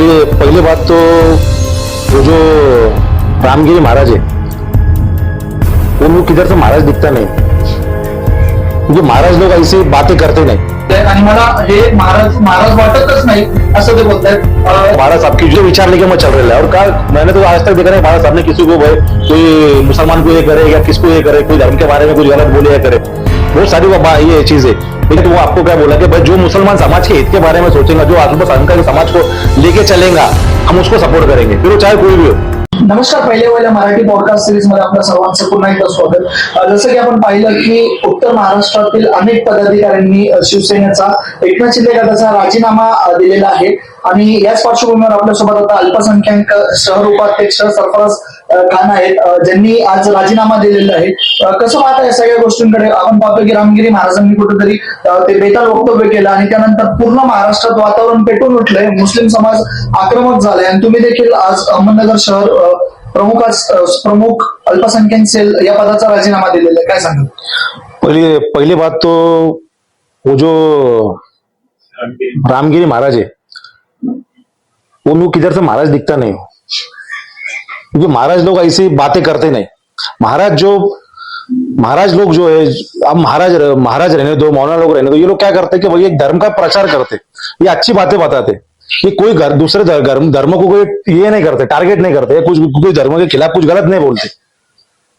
पहली पहली बात तो वो जो रामगिरी महाराज है वो मुझे किधर से महाराज दिखता नहीं। क्योंकि महाराज लोग ऐसी बातें करते नहीं। आणि मला हे महाराज महाराज वाटतच नाही असं ते बोलतायत. महाराज साहब की जो विचार लेके मैं चल रहा है और कहा मैंने तो आज तक देखा नहीं महाराज साहब ने किसी को भाई कोई मुसलमान को ये करे या किसको ये करे कोई धर्म के बारे में कुछ गलत बोले या करे। बहुत सारी ये चीज। है लेकिन वो आपको क्या बोला कि भाई जो मुसलमान समाज के हित के बारे में सोचेगा जो अल्पसंख्यक समाज को लेके चलेगा हम उसको सपोर्ट करेंगे। फिर वो चाहे कोई भी हो। नमस्कार पहिले पहिल्या मराठी पॉडकास्ट सिरीजमध्ये आपल्या सर्वांचं पुन्हा एकदा स्वागत. जसं की आपण पाहिलं की उत्तर महाराष्ट्रातील अनेक पदाधिकाऱ्यांनी शिवसेनेचा एकनाथ शिंदे गटाचा राजीनामा दिलेला आहे. आणि याच पार्श्वभूमीवर आपल्यासोबत आता अल्पसंख्याक शहर उपाध्यक्ष सरफराज खान आहेत. ज्यांनी आज राजीनामा दिलेला आहे. कसं पाहता या सगळ्या गोष्टींकडे? आपण पाहतो की रामगिरी महाराजांनी कुठेतरी ते बेताल वक्तव्य केलं आणि त्यानंतर पूर्ण महाराष्ट्रात वातावरण पेटून उठलंय. मुस्लिम समाज आक्रमक झालाय. आणि तुम्ही देखील आज अहमदनगर शहर अं, प्रमुख प्रमुख अल्पसंख्याक सेल या पदाचा राजीनामा दिलेला आहे. काय सांगाल? पहिली पहिली बात तो वो जो रामगिरी महाराज है वो मुझे किधर से महाराज दिखता नहीं हो? क्योंकि महाराज लोग ऐसी बातें करते नहीं। महाराज जो, महाराज लोग जो है, अब महाराज महाराज रहने दो, मौलाना लोग रहने दो, ये लोग क्या करते कि भाई एक धर्म का प्रचार करते ये अच्छी बातें बताते ये कोई घर, दूसरे धर- धर्म धर्म को कोई ये नहीं करते टारगेट नहीं करते कुछ, कोई धर्म के खिलाफ कुछ गलत नहीं बोलते।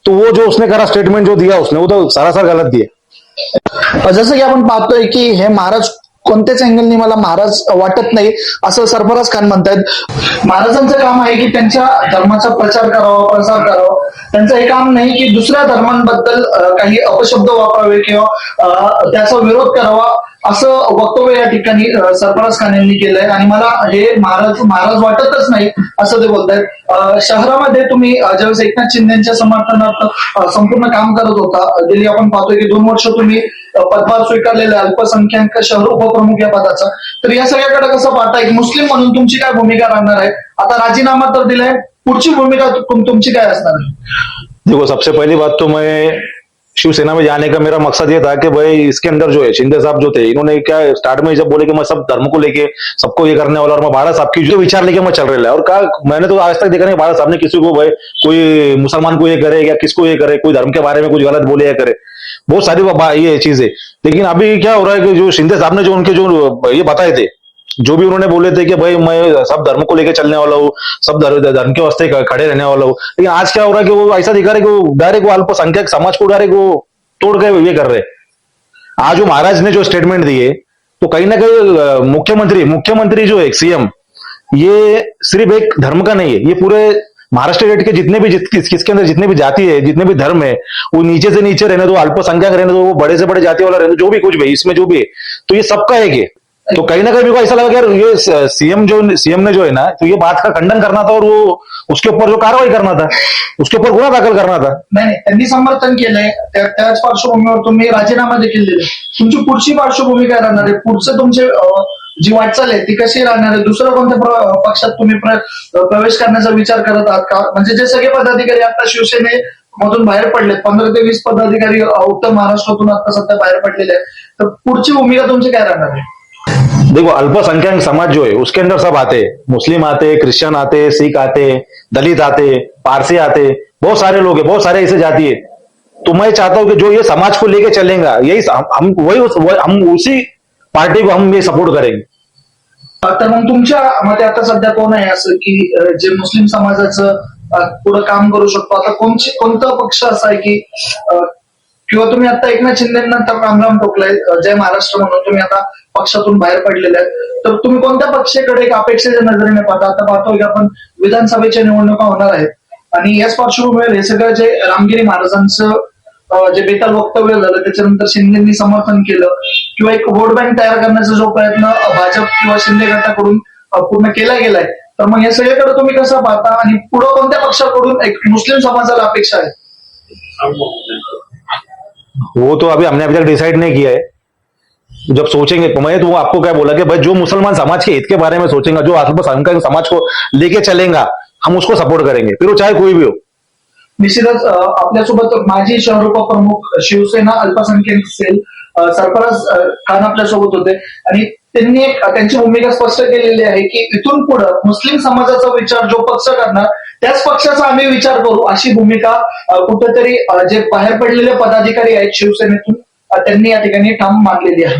तो वो जो उसने करा स्टेटमेंट जो दिया उसने, वो तो सारा सरासर गलत दिया। जसं की आपण पाहतोय की हे महाराज कोणत्याच अँगलनी मला महाराज वाटत नाही असं सरफराज खान म्हणतायत महाराजांचं काम आहे की त्यांच्या धर्माचा प्रचार करावा प्रसार करावा. त्यांचं हे काम नाही की दुसऱ्या धर्मांबद्दल काही अपशब्द वापरावे किंवा त्याचा विरोध करावा. असं वक्तव्य या ठिकाणी सरफराज खान यांनी केलंय. आणि मला हे महाराज महाराज वाटतच नाही असं ते बोलतायत. शहरामध्ये तुम्ही ज्यावेळेस एकनाथ शिंदेच्या समर्थनार्थ संपूर्ण काम करत होता दिल्ली आपण पाहतोय की दोन वर्ष तुम्ही पदभार स्वीकारलेला अल्पसंख्याक शहर उपप्रमुख या पदाचा. तर या सगळ्याकडे कसं पाहता एक मुस्लिम म्हणून तुमची काय भूमिका राहणार आहे? आता राजीनामा तर दिलाय पुढची भूमिका तुमची काय असणार आहे? देखो सबसे पहली बात तो मैं शिवसेना में जाने का मेरा मकसद ये था कि भाई इसके अंदर जो है, शिंदे साहब जो थे, इन्होंने क्या स्टार्ट में जब बोले कि मैं सब धर्म को लेके सबको ये करने वाला और मैं भारत साहब की जो विचार लेके मैं चल रहा है। और कहा, मैंने तो आज तक देखा नहीं भारत साहब ने किसी को भाई कोई मुसलमान को ये करे या किसको ये करे, कोई धर्म के बारे में कुछ गलत बोले या करे। बहुत सारी ये चीज़। लेकिन अभी क्या हो रहा है कि जो शिंदे साहब ने जो उनके जो ये बताए थे जो भी उन्होंने बोले थे कि भाई मैं सब धर्म को लेकर चलने वाला हूँ सब धर्म के वास्ते खड़े रहने वाला हूँ। लेकिन आज क्या हो रहा है कि वो ऐसा दिखा रहे कि वो डायरेक्ट वो अल्पसंख्यक समाज को डायरेक्ट वो तोड़ के ये कर रहे। आज वो महाराज ने जो स्टेटमेंट दिए तो कहीं ना कहीं मुख्यमंत्री मुख्यमंत्री जो है सीएम ये सिर्फ़ एक धर्म का नहीं है ये पूरे महाराष्ट्र स्टेट के जितने भी जित, किस, किसके अंदर जितने भी जाति है जितने भी धर्म है वो नीचे से नीचे रहने दो अल्पसंख्यक रहने दो वो बड़े से बड़े जाति वाला रहने दो जो भी कुछ भी इसमें जो भी है तो ये सबका है। ये तो कहीं ना कहीं मेरे को ऐसा लगा कि यार ये सीएम जो सीएम ने जो है ना तो ये बात का खंडन करना था और वो उसके ऊपर जो कार्रवाई करना था उसके ऊपर गुन्हा दाखल करना था। नाही नाही त्यांनी समर्थन केलंय. त्या- त्याच पार्श्वभूमीवर तुम्ही राजीनामा देखील दिले. तुमची पुढची पार्श्वभूमी काय राहणार आहे? पुढचं तुमचे अं, जी वाटचाल आहे ती कशी राहणार आहे? दुसरं कोणत्या प्र- पक्षात तुम्ही प्र- प्रवेश करण्याचा विचार करत आहात का? म्हणजे जे सगळे पदाधिकारी आता शिवसेने मधून बाहेर पडलेत. पंधरा ते वीस पदाधिकारी अं, उत्तर महाराष्ट्रातून आता सध्या बाहेर पडलेले आहेत. तर पुढची भूमिका तुमची काय राहणार आहे? देखो अल्पसंख्यक समाज जो है उसके अंदर सब आते मुस्लिम आते क्रिश्चियन आते सिख आते दलित आते पारसी आते बहुत सारे लोग हैं बहुत सारे ऐसे जाती है। तो मैं चाहता हूं कि जो ये समाज को लेके चलेगा यही हम वही उस- हम उसी पार्टी को हम ये सपोर्ट करेंगे। तर मग तुमच्या मते आता सध्या कोण आहे असं की जे मुस्लिम समाजाचं पुढे काम करू शकतो? आता कोणचे कोणता पक्ष असा आहे की किंवा तुम्ही आता एकनाथ शिंदेना तर रामराम ठोकलाय जय महाराष्ट्र म्हणून तुम्ही आता पक्षातून बाहेर पडलेले आहेत. तर तुम्ही कोणत्या पक्षाकडे एक अपेक्षेच्या नजरेने पाहता? आता पाहतो की आपण विधानसभेच्या निवडणुका होणार आहेत. आणि याच पार्श्वभूमीवर हे सगळं जे रामगिरी महाराजांचं जे बेताल वक्तव्य झालं त्याच्यानंतर शिंदेनी समर्थन केलं किंवा एक वोट बँक तयार करण्याचा जो प्रयत्न भाजप किंवा शिंदे गटाकडून पूर्ण केला गेलाय. तर मग या सगळ्याकडे तुम्ही कसं पाहता? आणि पुढं कोणत्या पक्षाकडून एक मुस्लिम समाजाला अपेक्षा आहे? वो तो अभी हमने अभी तक डिसाइड नहीं किया है। जब सोचेंगे तो मैं तो वो आपको क्या बोला कि भाई जो मुसलमान समाज के हित के बारे में सोचेगा जो अल्पसंख्यक समाज को लेके चलेगा हम उसको सपोर्ट करेंगे। फिर वो चाहे कोई भी हो। निश्चितच आपल्यासोबत माजी शहर प्रमुख शिवसेना अल्पसंख्याक सेल सरफराज खान आपल्यासोबत होते. आणि त्यांनी एक त्यांची भूमिका स्पष्ट केलेली आहे की इथून पुढे मुस्लिम समाजाचा विचार जो पक्ष करणार त्याच पक्षाचा आम्ही विचार करू. अशी भूमिका कुठेतरी जे बाहेर पडलेले पदाधिकारी आहेत शिवसेनेतून त्यांनी या ठिकाणी ठाम मानलेली आहे.